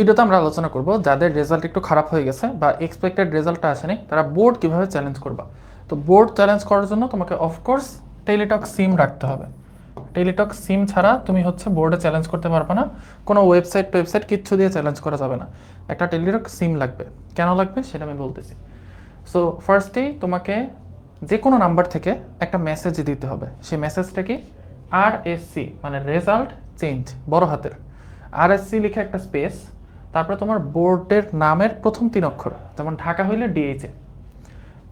ভিডিওতে আমরা আলোচনা করব যাদের রেজাল্ট একটু খারাপ হয়ে গেছে বা এক্সপেক্টেড রেজাল্টটা আসেনি, তারা বোর্ড কীভাবে চ্যালেঞ্জ করবা? তো বোর্ড চ্যালেঞ্জ করার জন্য তোমাকে অফকোর্স টেলিটক সিম রাখতে হবে। টেলিটক সিম ছাড়া তুমি হচ্ছে বোর্ডে চ্যালেঞ্জ করতে পারবে না। কোনো ওয়েবসাইট ওয়েবসাইট কিচ্ছু দিয়ে চ্যালেঞ্জ করা যাবে না। একটা টেলিটক সিম লাগবে। কেন লাগবে সেটা আমি বলতেছি। সো ফার্স্টেই তোমাকে যে কোনো নাম্বার থেকে একটা মেসেজ দিতে হবে। সেই মেসেজটা কি? আর এস সি মানে রেজাল্ট চেঞ্জ বড় হাতের। আর এস সি লিখে একটা স্পেস তারপরে তোমার বোর্ডের নামের প্রথম তিন অক্ষর, যেমন ঢাকা হইলে ডিএইচে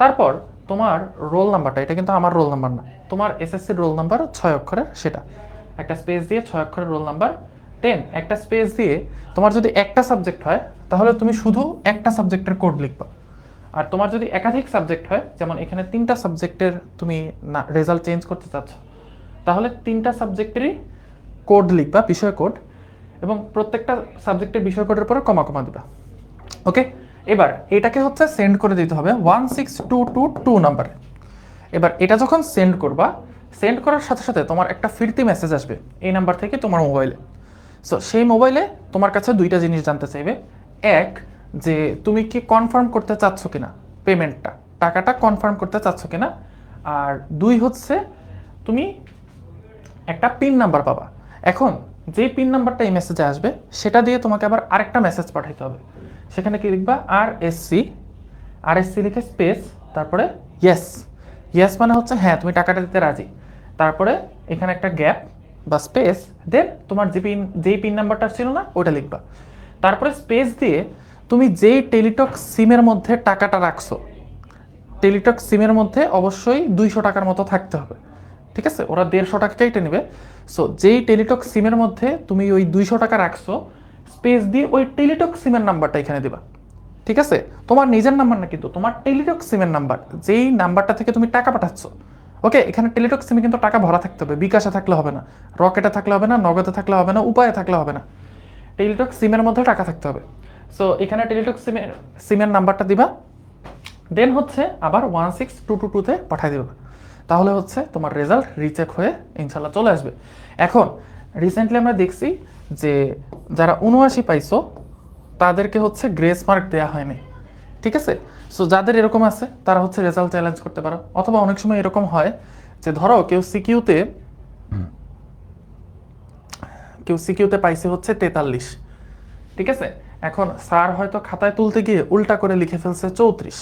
তারপর তোমার রোল নাম্বারটা, এটা কিন্তু আমার রোল নাম্বার না, তোমার এসএসসির রোল নাম্বার ছয় অক্ষরের সেটা। একটা স্পেস দিয়ে ছয় অক্ষরের রোল নাম্বার। টেন একটা স্পেস দিয়ে তোমার যদি একটা সাবজেক্ট হয়, তাহলে তুমি শুধু একটা সাবজেক্টের কোড লিখবা। আর তোমার যদি একাধিক সাবজেক্ট হয়, যেমন এখানে তিনটা সাবজেক্টের তুমি না, রেজাল্ট চেঞ্জ করতে চাচ্ছ, তাহলে তিনটা সাবজেক্টেরই কোড লিখবা, বিষয় কোড। এবং প্রত্যেকটা সাবজেক্টের বিষয় কোডের পরে কমা কমা দিবা। ওকে এবার এটাকে হচ্ছে সেন্ড করে দিতে হবে one six two two two নাম্বারে এবার এটা যখন সেন্ড করবা সেন্ড করার সাথে সাথে তোমার একটা ফিরতি মেসেজ আসবে এই নাম্বার থেকে তোমার মোবাইলে সো সেই মোবাইলে তোমার কাছে দুইটা জিনিস জানতে চাইবে। এক, যে তুমি কি কনফার্ম করতে চাচ্ছ কিনা পেমেন্টটা টাকাটা কনফার্ম করতে চাচ্ছ কিনা? আর দুই হচ্ছে, তুমি একটা পিন নাম্বার পাবা। এখন যে পিন নাম্বারটা এই মেসেজে আসবে, সেটা দিয়ে তোমাকে আবার আরেকটা মেসেজ পাঠাইতে হবে। সেখানে কি লিখবা? R S C R S C লিখে স্পেস তারপরে ইয়েস ইয়েস মানে হচ্ছে হ্যাঁ তুমি টাকাটা দিতে রাজি। তারপরে এখানে একটা গ্যাপ বা স্পেস দেন তোমার যে পিন যেই পিন নাম্বারটা ছিল না ওটা লিখবা। তারপরে স্পেস দিয়ে তুমি যেই টেলিটক সিমের মধ্যে টাকাটা রাখছো টেলিটক সিমের মধ্যে অবশ্যই দুইশো টাকার মতো থাকতে হবে। ঠিক আছে? ওরা দেড়শো টাকা কেটে নেবে। সো যেই টেলিটক সিমের মধ্যে তুমি ওই দুইশো টাকা রাখছো স্পেস দিয়ে ওই টেলিটক সিমের নাম্বারটা এখানে দিবা। ঠিক আছে? তোমার নিজের নাম্বার না কিন্তু, তোমার টেলিটক সিমের নাম্বার যেই নাম্বারটা থেকে তুমি টাকা পাঠাচ্ছ। ওকে এখানে টেলিটক সিমে কিন্তু টাকা ভরা থাকতে হবে, বিকাশে থাকলে হবে না, রকেটে থাকলে হবে না, নগদে থাকলে হবে না, উপায়ে থাকলে হবে না। টেলিটক সিমের মধ্যে টাকা থাকতে হবে। সো এখানে টেলিটক সিমের সিমের নাম্বারটা দিবা। দেন হচ্ছে আবার ওয়ান সিক্স টু টু টুতে পাঠিয়ে দেবে। তাহলে হচ্ছে তোমার রেজাল্ট রিচেক হয়ে ইনশাল্লাহ চলে আসবে। এখন রিসেন্টলি আমরা দেখছি যে যারা উনআশি পাইছো, তাদেরকে হচ্ছে গ্রেস মার্ক দেওয়া হয়নি। ঠিক আছে? সো যাদের এরকম আছে, তারা হচ্ছে রেজাল্ট চ্যালেঞ্জ করতে পারো। অথবা অনেক সময় এরকম হয় যে ধরো, কেউ সিকিউতে কেউ সিকিউতে পাইছে হচ্ছে তেতাল্লিশ। ঠিক আছে? এখন স্যার হয়তো খাতায় তুলতে গিয়ে উল্টা করে লিখে ফেলছে চৌত্রিশ।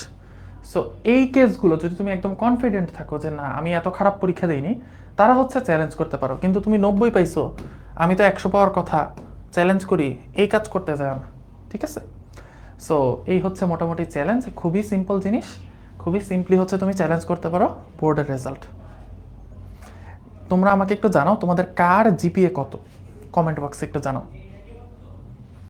সো এই কেসগুলো যদি তুমি একদম কনফিডেন্ট থাকো যে না, আমি এত খারাপ পরীক্ষা দিইনি, তারা হচ্ছে চ্যালেঞ্জ করতে পারো। কিন্তু তুমি নব্বই পাইছো, আমি তো একশো পাওয়ার কথা চ্যালেঞ্জ করি, এই কাজ করতে যায় না। ঠিক আছে? সো এই হচ্ছে মোটামুটি চ্যালেঞ্জ খুবই সিম্পল জিনিস। খুবই সিম্পলি হচ্ছে তুমি চ্যালেঞ্জ করতে পারো বোর্ডের রেজাল্ট তোমরা আমাকে একটু জানাও, তোমাদের কার জিপিএ কত? কমেন্ট বক্সে একটু জানাও।